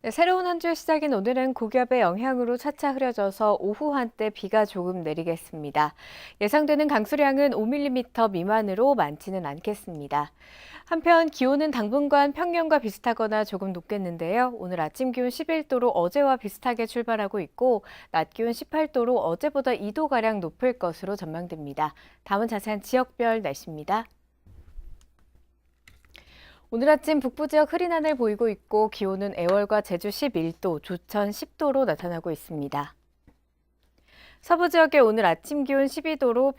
네, 새로운 한 주의 시작인 오늘은 고기압의 영향으로 차차 흐려져서 오후 한때 비가 조금 내리겠습니다. 예상되는 강수량은 5mm 미만으로 많지는 않겠습니다. 한편 기온은 당분간 평년과 비슷하거나 조금 높겠는데요. 오늘 아침 기온 11도로 어제와 비슷하게 출발하고 있고 낮 기온 18도로 어제보다 2도가량 높을 것으로 전망됩니다. 다음은 자세한 지역별 날씨입니다. 오늘 아침 북부 지역 흐린 하늘 보이고 있고 기온은 애월과 제주 11도, 조천 10도로 나타나고 있습니다. 서부 지역의 오늘 아침 기온 12도로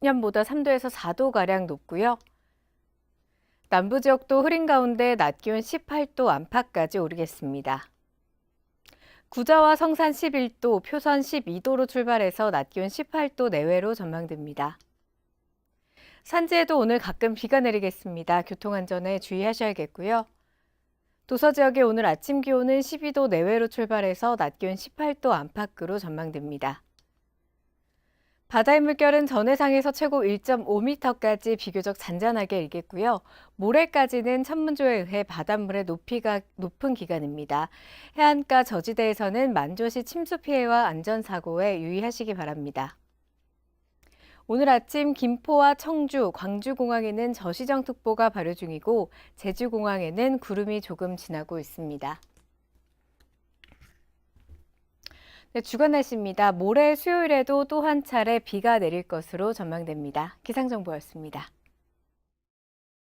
평년보다 3도에서 4도 가량 높고요. 남부 지역도 흐린 가운데 낮 기온 18도 안팎까지 오르겠습니다. 구자와 성산 11도, 표선 12도로 출발해서 낮 기온 18도 내외로 전망됩니다. 산지에도 오늘 가끔 비가 내리겠습니다. 교통안전에 주의하셔야겠고요. 도서 지역의 오늘 아침 기온은 12도 내외로 출발해서 낮 기온 18도 안팎으로 전망됩니다. 바다의 물결은 전해상에서 최고 1.5m까지 비교적 잔잔하게 일겠고요. 모레까지는 천문조에 의해 바닷물의 높이가 높은 기간입니다. 해안가 저지대에서는 만조시 침수 피해와 안전사고에 유의하시기 바랍니다. 오늘 아침 김포와 청주, 광주공항에는 저시정특보가 발효 중이고 제주공항에는 구름이 조금 지나고 있습니다. 네, 주간 날씨입니다. 모레 수요일에도 또 한 차례 비가 내릴 것으로 전망됩니다. 기상정보였습니다.